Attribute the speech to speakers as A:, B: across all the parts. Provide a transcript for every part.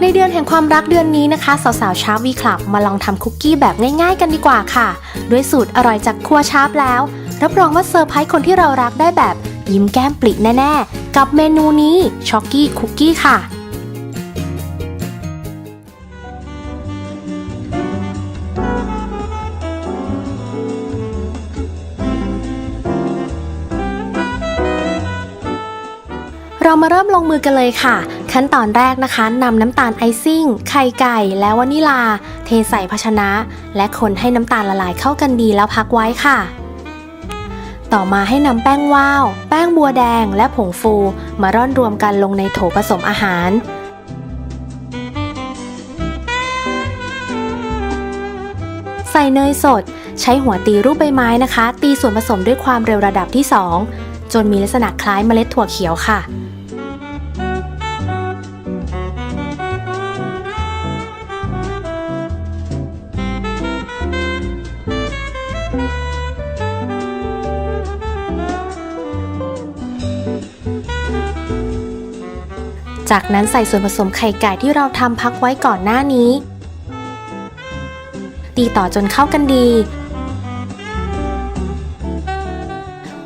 A: ในเดือนแห่งความรักเดือนนี้นะคะสาวๆชาร์วีคลับมาลองทำคุกกี้แบบง่ายๆกันดีกว่าค่ะ ด้วยสูตรอร่อยจากครัวชาร์ปแล้ว รับรองว่าเซอร์ไพรส์คนที่เรารักได้แบบยิ้มแก้มปลิแน่ๆ กับเมนูนี้ช็อกกี้คุกกี้ค่ะ เรามาเริ่มลงมือกันเลยค่ะ ขั้นตอนแรกนะคะนำน้ำตาลไอซิ่ง ไข่ไก่ และวานิลา เทใส่ภาชนะ และคนให้น้ำตาลละลายเข้ากันดีแล้วพักไว้ค่ะ ต่อมาให้นำแป้งว่าว แป้งบัวแดงและผงฟู มาร่อนรวมกันลงในโถผสมอาหารใส่เนยสด ใช้หัวตีรูปใบไม้นะคะ ตีส่วนผสมด้วยความเร็วระดับที่ 2 จนมีลักษณะคล้ายเมล็ดถั่วเขียวค่ะ จากนั้นใส่ส่วนผสมไข่ไก่ที่เราทำพักไว้ก่อนหน้านี้ ตีต่อจนเข้ากันดี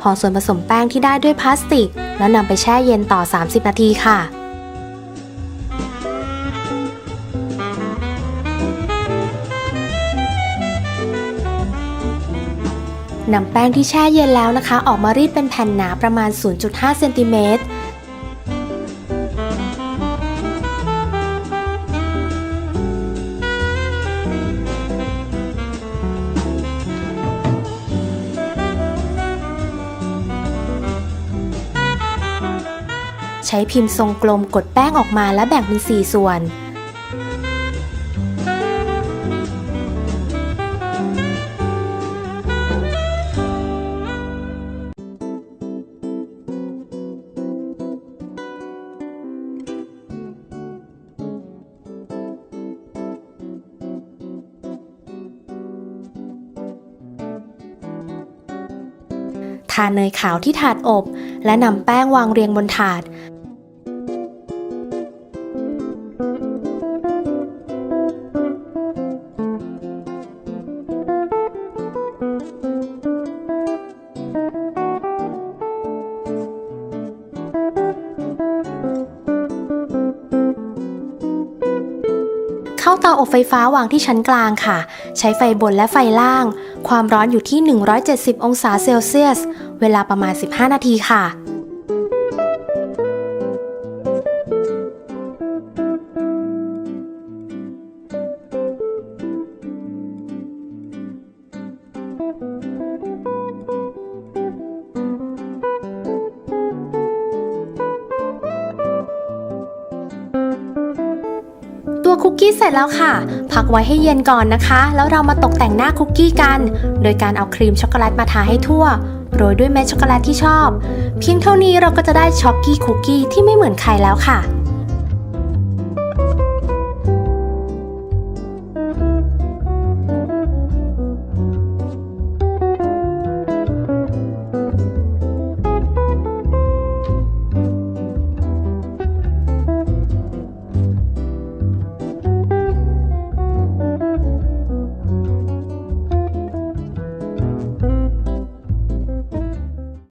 A: ห่อส่วนผสมแป้งที่ได้ด้วยพลาสติก แล้วนำไปแช่เย็นต่อ 30 นาทีค่ะนำแป้งที่แช่เย็นแล้วนะคะ ออกมารีดเป็นแผ่นหนาประมาณ 0.5 เซนติเมตร ช้พิมพ์ทรงกลมกดแป้งออกมาและแบ่งเป็น 4 ส่วน ทาเนยขาวที่ถาดอบ และนำแป้งวางเรียงบนถาด ข้าเตาอบไฟฟ้าวางที่ชั้นกลางค่ะ ใช้ไฟบนและไฟล่าง ความร้อนอยู่ที่ 170 องศาเซลเซียส เวลาประมาณ 15 นาทีค่ะ ตัวคุกกี้เสร็จแล้วค่ะ พักไว้ให้เย็นก่อนนะคะ แล้วเรามาตกแต่งหน้าคุกกี้กัน โดยการเอาครีมช็อกโกแลตมาทาให้ทั่ว โรยด้วยเม็ดช็อกโกแลตที่ชอบ เพียงเท่านี้เราก็จะได้ช็อกกี้คุกกี้ที่ไม่เหมือนใครแล้วค่ะ